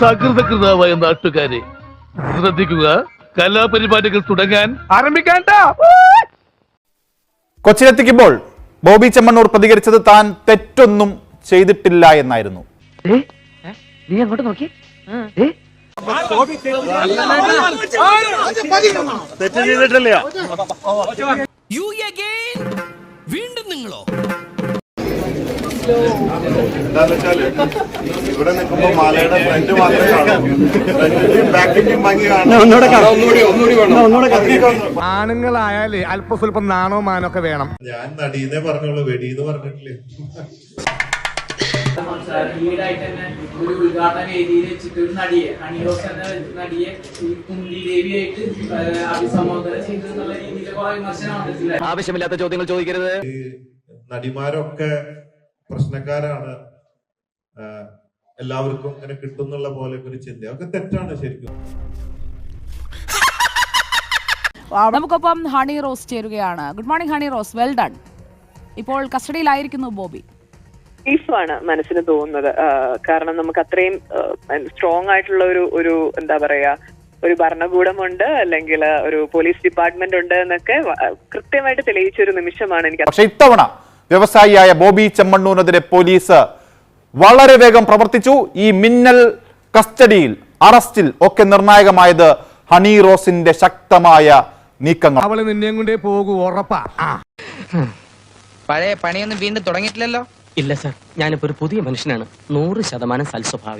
സകൃതകൃതാവായ നാട്ടുകാരെ ശ്രദ്ധിക്കുക കലാപരിപാടികൾ തുടങ്ങാൻ ആരംഭിക്കാൻ കൊച്ചിയിലെത്തിക്കുമ്പോൾ ബോബി ചെമ്മണ്ണൂർ പ്രതികരിച്ചത് താൻ തെറ്റൊന്നും ചെയ്തിട്ടില്ല എന്നായിരുന്നു. നീ അങ്ങോട്ട് നോക്കി. തെറ്റ് ചെയ്തിട്ടില്ല. യു അഗൈൻ വീണ്ടും നിങ്ങളോ? എന്താന്ന് വെച്ചാൽ ഇവിടെ നിൽക്കുമ്പോ മാലയുടെ ഫ്രണ്ട് മാത്രമേ കാണൂ. ഫ്രണ്ടിന്റെയും ബാക്കിന്റെയും ഭംഗി കാണും. ആണുങ്ങളായാലേ അല്പ സ്വല്പം നാണോ മാനോ ഒക്കെ വേണം. ഞാൻ നടീന്നേ പറഞ്ഞോളൂ വെടിന്ന് പറഞ്ഞിട്ടില്ലേ? ഈടായിട്ട് തന്നെ ഒരു ഉദ്ഘാടന വേദിയിൽ വെച്ചിട്ട് ഒരു നടിയെ ഹണിറോസ് എന്ന നടിയെ ഈ കുന്തി ദേവിയായിട്ട് ഏഹ് അഭിസംബോധന ചെയ്തു എന്നുള്ള രീതിയിൽ കുറെ വിമർശനം ആവശ്യമില്ലാത്ത ചോദ്യങ്ങൾ ചോദിക്കരുത്. ഈ നടിമാരൊക്കെ പ്രശ്നക്കാരാണ് എല്ലാവർക്കും ഇങ്ങനെ കിട്ടുന്നുള്ള പോലെ ഒരു ചിന്ത അതൊക്കെ തെറ്റാണ് ശരിക്കും. നമുക്കൊപ്പം ഹണി റോസ് ചേരുകയാണ്. Good morning Honey Rose. Well done. ഇപ്പോൾ കസ്റ്റഡിയിലായിരിക്കുന്നു ബോബി. ാണ് മനസ്സിന് തോന്നുന്നത്. കാരണം നമുക്ക് അത്രയും സ്ട്രോങ് ആയിട്ടുള്ള ഒരു ഒരു എന്താ പറയാ ഒരു ഭരണകൂടമുണ്ട് അല്ലെങ്കിൽ ഒരു പോലീസ് ഡിപ്പാർട്ട്മെന്റ് ഉണ്ട് എന്നൊക്കെ കൃത്യമായിട്ട് തെളിയിച്ച ഒരു നിമിഷമാണ് എനിക്ക് പക്ഷെ ഇത്തവണ വ്യവസായിയായ ബോബി ചെമ്മണ്ണൂരിനെതിരെ പോലീസ് വളരെ വേഗം പ്രവർത്തിച്ചു. ഈ മിന്നൽ കസ്റ്റഡിയിൽ അറസ്റ്റിൽ ഒക്കെ നിർണായകമായത് ഹണി റോസിന്റെ ശക്തമായ നീക്കങ്ങൾ. അവൾ നിന്നെയും കൊണ്ടേ പോകൂ ഉറപ്പാ. പഴയ പണിയൊന്നും വീണ്ടും തുടങ്ങിയിട്ടില്ലല്ലോ? ഇല്ല സർ. ഞാനിപ്പോ ഒരു പുതിയ മനുഷ്യനാണ്. നൂറ് ശതമാനം സൽസ്വഭാവി